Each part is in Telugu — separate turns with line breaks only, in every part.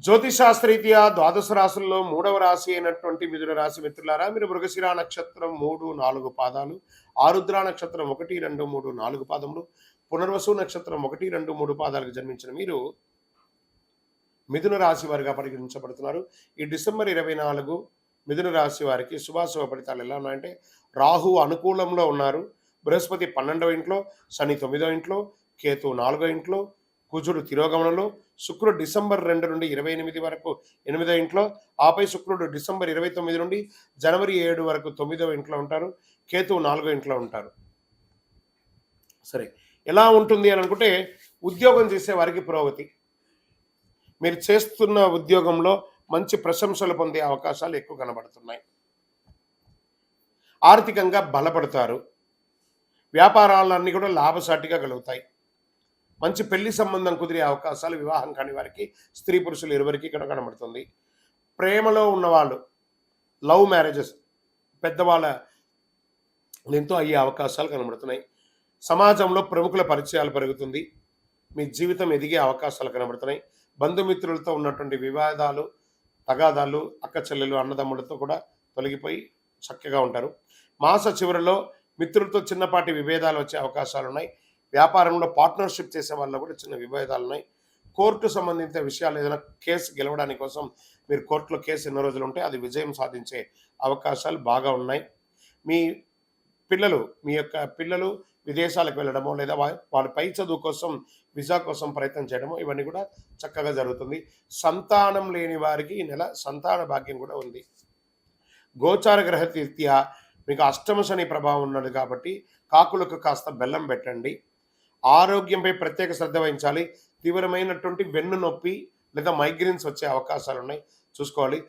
జ్యోతిశాస్త్రరీత్యా ద్వాదశ రాశుల్లో మూడవ రాశి అయినటువంటి మిథున రాశి మిత్రులారా మీరు మృగశిర నక్షత్రం మూడు నాలుగు పాదాలు ఆరుద్ర నక్షత్రం ఒకటి రెండు మూడు నాలుగు పాదములు పునర్వసు నక్షత్రం ఒకటి రెండు మూడు పాదాలకు జన్మించిన మీరు మిథున రాశి వారిగా పరిగణించబడుతున్నారు. ఈ డిసెంబర్ ఇరవై నాలుగు మిథున రాశి వారికి శుభాశుభ ఫలితాలు ఎలా ఉన్నాయంటే రాహు అనుకూలంలో ఉన్నారు. బృహస్పతి పన్నెండవ ఇంట్లో శని తొమ్మిదో ఇంట్లో కేతు నాలుగో ఇంట్లో కుజుడు తిరోగమనంలో శుక్రుడు డిసెంబర్ రెండు నుండి ఇరవై ఎనిమిది వరకు ఎనిమిదో ఇంట్లో ఆపై శుక్రుడు డిసెంబర్ ఇరవై తొమ్మిది నుండి జనవరి ఏడు వరకు తొమ్మిదవ ఇంట్లో ఉంటారు కేతువు నాలుగో ఇంట్లో ఉంటారు. సరే ఎలా ఉంటుంది అని అనుకుంటే ఉద్యోగం చేసే వారికి పురోగతి. మీరు చేస్తున్న ఉద్యోగంలో మంచి ప్రశంసలు పొందే అవకాశాలు ఎక్కువ కనబడుతున్నాయి. ఆర్థికంగా బలపడతారు. వ్యాపారాలన్నీ కూడా లాభసాటిగా కలుగుతాయి. మంచి పెళ్ళి సంబంధం కుదిరే అవకాశాలు వివాహం కాని వారికి స్త్రీ పురుషులు ఇరువురికి ఇక్కడ కనబడుతుంది. ప్రేమలో ఉన్నవాళ్ళు లవ్ మ్యారేజెస్ పెద్దవాళ్ళ దీంతో అయ్యే అవకాశాలు కనబడుతున్నాయి. సమాజంలో ప్రముఖుల పరిచయాలు పెరుగుతుంది. మీ జీవితం ఎదిగే అవకాశాలు కనబడుతున్నాయి. బంధుమిత్రులతో ఉన్నటువంటి వివాదాలు తగాదాలు అక్క చెల్లెలు అన్నదమ్ములతో కూడా తొలగిపోయి చక్కగా ఉంటారు. మాస చివరిలో మిత్రులతో చిన్నపాటి విభేదాలు వచ్చే అవకాశాలు ఉన్నాయి వ్యాపారంలో పార్ట్నర్షిప్ చేసే వాళ్ళ కూడా చిన్న విభేదాలు ఉన్నాయి. కోర్టు సంబంధిత విషయాలు ఏదైనా కేసు గెలవడానికి కోసం మీరు కోర్టులో కేసు ఎన్నో రోజులు ఉంటే అది విజయం సాధించే అవకాశాలు బాగా ఉన్నాయి. మీ పిల్లలు మీ యొక్క పిల్లలు విదేశాలకు వెళ్ళడమో లేదా వాళ్ళ పై చదువు కోసం వీసా కోసం ప్రయత్నం చేయడమో ఇవన్నీ కూడా చక్కగా జరుగుతుంది. సంతానం లేని వారికి ఈ నెల సంతాన భాగ్యం కూడా ఉంది. గోచార గ్రహ రీత్యా మీకు అష్టమ శని ప్రభావం ఉన్నది కాబట్టి కాకులకు కాస్త బెల్లం పెట్టండి. ఆరోగ్యంపై ప్రత్యేక శ్రద్ధ వహించాలి. తీవ్రమైనటువంటి వెన్ను నొప్పి లేదా మైగ్రేన్స్ వచ్చే అవకాశాలు ఉన్నాయి చూసుకోవాలి.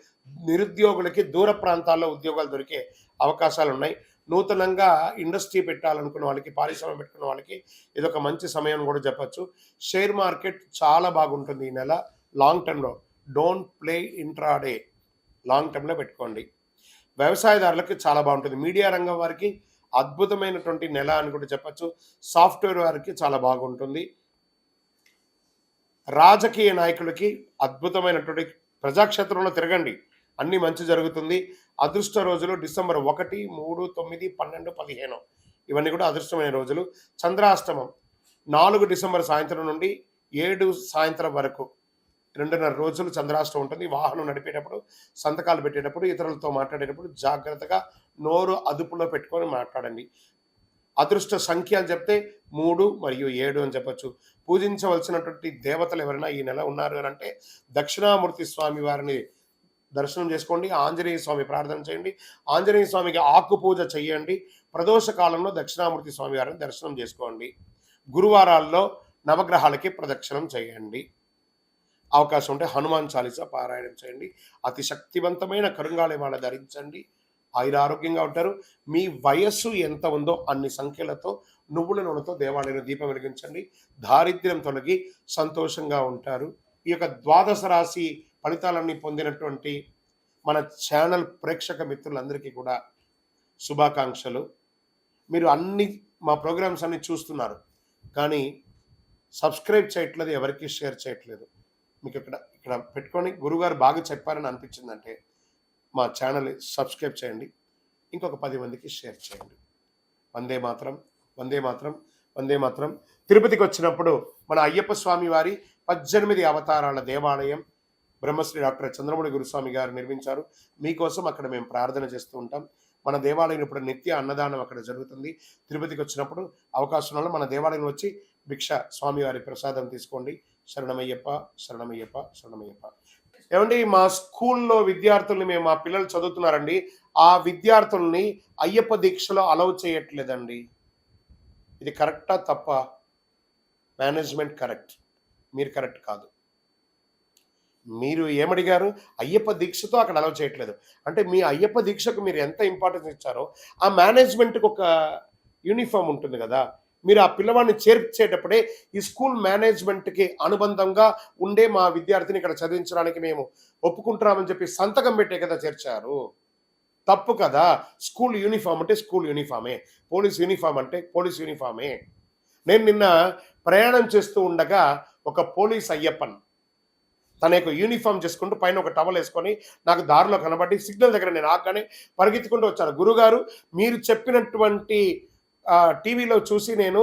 నిరుద్యోగులకి దూర ప్రాంతాల్లో ఉద్యోగాలు దొరికే అవకాశాలు ఉన్నాయి నూతనంగా ఇండస్ట్రీ పెట్టాలనుకున్న వాళ్ళకి పారిశ్రమ పెట్టుకున్న వాళ్ళకి ఇది ఒక మంచి సమయం కూడా చెప్పొచ్చు. షేర్ మార్కెట్ చాలా బాగుంటుంది ఈ నెల. లాంగ్ టర్మ్లో. Don't play intraday. లాంగ్ టర్మ్లో పెట్టుకోండి. వ్యవసాయదారులకు చాలా బాగుంటుంది. మీడియా రంగం వారికి అద్భుతమైనటువంటి నెల అని కూడా చెప్పొచ్చు. సాఫ్ట్వేర్ వారికి చాలా బాగుంటుంది. రాజకీయ నాయకులకి అద్భుతమైనటువంటి ప్రజాక్షేత్రంలో తిరగండి. అన్ని మంచి జరుగుతుంది. అదృష్ట రోజులు డిసెంబర్ ఒకటి మూడు తొమ్మిది పన్నెండు పదిహేను. ఇవన్నీ కూడా అదృష్టమైన రోజులు. చంద్రాష్టమం నాలుగు డిసెంబర్ సాయంత్రం నుండి ఏడు సాయంత్రం వరకు రెండున్నర రోజులు చంద్రాష్టమం ఉంటుంది. వాహనం నడిపేటప్పుడు సంతకాలు పెట్టేటప్పుడు ఇతరులతో మాట్లాడేటప్పుడు జాగ్రత్తగా నోరు అదుపులో పెట్టుకొని మాట్లాడండి. అదృష్ట సంఖ్య అని చెప్తే మూడు మరియు ఏడు అని చెప్పొచ్చు. పూజించవలసినటువంటి దేవతలు ఎవరైనా ఈ నెల ఉన్నారు అని అంటే దక్షిణామూర్తి స్వామి వారిని దర్శనం చేసుకోండి. ఆంజనేయ స్వామి ప్రార్థన చేయండి. ఆంజనేయ స్వామికి ఆకు పూజ చేయండి. ప్రదోష కాలంలో దక్షిణామూర్తి స్వామి వారిని దర్శనం చేసుకోండి. గురువారాల్లో నవగ్రహాలకి ప్రదక్షిణం చేయండి. అవకాశం ఉంటే హనుమాన్ చాలీసా పారాయణం చేయండి. అతి శక్తివంతమైన కరుంగాళి మాల ధరించండి. ఆయుర ఆరోగ్యంగా ఉంటారు. మీ వయస్సు ఎంత ఉందో అన్ని సంఖ్యలతో నువ్వుల నూనెతో దేవాలయంలో దీపం వెలిగించండి. దారిద్ర్యం తొలగి సంతోషంగా ఉంటారు. ఈ యొక్క ద్వాదశ రాశి ఫలితాలన్నీ పొందినటువంటి మన ఛానల్ ప్రేక్షక మిత్రులందరికీ కూడా శుభాకాంక్షలు. మీరు అన్ని మా ప్రోగ్రామ్స్ అన్ని చూస్తున్నారు. కానీ సబ్స్క్రైబ్ చేయట్లేదు ఎవరికి షేర్ చేయట్లేదు. మీకు ఇక్కడ ఇక్కడ పెట్టుకొని గురుగారు బాగా చెప్పారని అనిపించిందంటే మా ఛానల్ సబ్స్క్రైబ్ చేయండి. ఇంకొక పది మందికి షేర్ చేయండి. వందే మాత్రం వందే మాత్రం వందే మాత్రం. తిరుపతికి వచ్చినప్పుడు మన అయ్యప్ప స్వామి వారి పద్దెనిమిది అవతారాల దేవాలయం బ్రహ్మశ్రీ డాక్టర్ చంద్రమణి గురుస్వామి గారు నిర్మించారు. మీకోసం అక్కడ మేము ప్రార్థన చేస్తూ ఉంటాం. మన దేవాలయం ఇప్పుడు నిత్య అన్నదానం అక్కడ జరుగుతుంది. తిరుపతికి వచ్చినప్పుడు అవకాశం వల్ల మన దేవాలయం వచ్చి భిక్ష స్వామివారి ప్రసాదం తీసుకోండి. శరణమయ్యప్ప శరణమయ్యప్ప శరణమయ్యప్ప. ఏమండి మా స్కూల్లో విద్యార్థుల్ని మేము మా పిల్లలు చదువుతున్నారండి. ఆ విద్యార్థుల్ని అయ్యప్ప దీక్షలో అలౌ చేయట్లేదండి. ఇది కరెక్టా తప్ప? Management correct. మీరు కరెక్ట్ కాదు. మీరు ఏమడిగారు? అయ్యప్ప దీక్షతో అక్కడ అలౌ చేయట్లేదు. అంటే మీ అయ్యప్ప దీక్షకు మీరు ఎంత ఇంపార్టెన్స్ ఇచ్చారో ఆ మేనేజ్మెంట్కి ఒక యూనిఫామ్ ఉంటుంది కదా మీరు ఆ పిల్లవాడిని చేర్చేటప్పుడే ఈ స్కూల్ మేనేజ్మెంట్కి అనుబంధంగా ఉండే మా విద్యార్థిని ఇక్కడ చదివించడానికి మేము ఒప్పుకుంటున్నామని చెప్పి సంతకం పెట్టే కదా చేర్చారు. తప్పు కదా. స్కూల్ యూనిఫామ్ అంటే స్కూల్ యూనిఫామే. పోలీస్ యూనిఫామ్ అంటే పోలీస్ యూనిఫామే. నేను నిన్న ప్రయాణం చేస్తూ ఉండగా ఒక పోలీస్ అయ్యప్పన్ తన యొక్క యూనిఫామ్ చేసుకుంటూ పైన ఒక టవల్ వేసుకొని నాకు దారిలో కనబడి సిగ్నల్ దగ్గర నేను ఆగానే పరిగెత్తుకుంటూ వచ్చాను గురుగారు మీరు చెప్పినటువంటి టీవీలో చూసి నేను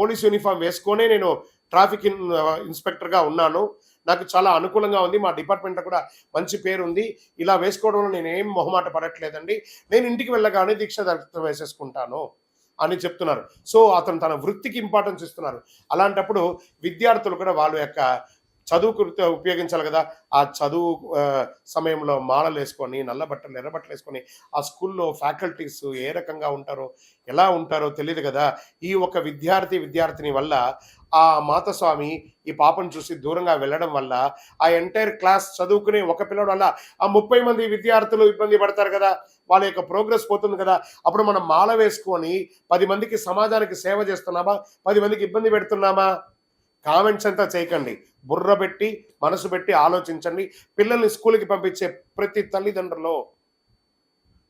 పోలీస్ యూనిఫామ్ వేసుకొనే నేను ట్రాఫిక్ ఇన్ ఇన్స్పెక్టర్గా ఉన్నాను. నాకు చాలా అనుకూలంగా ఉంది. మా డిపార్ట్మెంట్ కూడా మంచి పేరు ఉంది ఇలా వేసుకోవడంలో నేను ఏం మొహమాట పడట్లేదండి. నేను ఇంటికి వెళ్ళగానే దీక్ష దర్శనం వేసేసుకుంటాను అని చెప్తున్నారు. సో అతను తన వృత్తికి ఇంపార్టెన్స్ ఇస్తున్నారు. అలాంటప్పుడు విద్యార్థులు కూడా వాళ్ళ యొక్క చదువుకు ఉపయోగించాలి కదా. ఆ చదువు సమయంలో మాలలు వేసుకొని నల్ల బట్టలు ఎర్ర బట్టలు వేసుకొని ఆ స్కూల్లో ఫ్యాకల్టీస్ ఏ రకంగా ఉంటారో ఎలా ఉంటారో తెలియదు కదా. ఈ ఒక విద్యార్థి విద్యార్థిని వల్ల ఆ మాతస్వామి ఈ పాపను చూసి దూరంగా వెళ్ళడం వల్ల ఆ ఎంటైర్ క్లాస్ చదువుకునే ఒక పిల్లడు వల్ల ఆ ముప్పై మంది విద్యార్థులు ఇబ్బంది పడతారు కదా. వాళ్ళ యొక్క ప్రోగ్రెస్ పోతుంది కదా. అప్పుడు మనం మాల వేసుకొని పది మందికి సమాజానికి సేవ చేస్తున్నామా? పది మందికి ఇబ్బంది పెడుతున్నామా? కామెంట్స్ అంతా చేయకండి. బుర్ర పెట్టి మనసు పెట్టి ఆలోచించండి. పిల్లల్ని స్కూల్కి పంపించే ప్రతి తల్లిదండ్రులు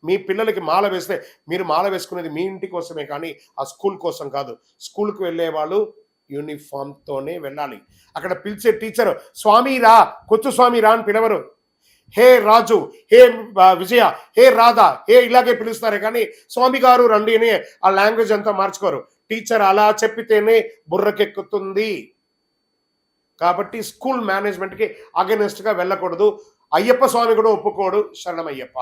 మీ పిల్లలకి మాల వేస్తే మీరు మాల వేసుకునేది మీ ఇంటి కోసమే కానీ ఆ స్కూల్ కోసం కాదు. స్కూల్కి వెళ్ళే వాళ్ళు యూనిఫామ్తోనే వెళ్ళాలి. అక్కడ పిలిచే టీచర్ స్వామి రా కొచ్చు స్వామి రా అని పిలవరు. హే రాజు హే విజయ హే రాధా హే ఇలాగే పిలుస్తారే కానీ స్వామి గారు రండి అని ఆ లాంగ్వేజ్ అంతా మార్చుకోరు. టీచర్ అలా చెప్పితేనే బుర్రకెక్కుతుంది. కాబట్టి స్కూల్ మేనేజ్మెంట్కి అగెనెస్ట్గా వెళ్ళకూడదు. అయ్యప్ప స్వామి కూడా ఒప్పుకోడు. శరణమయ్యప్ప.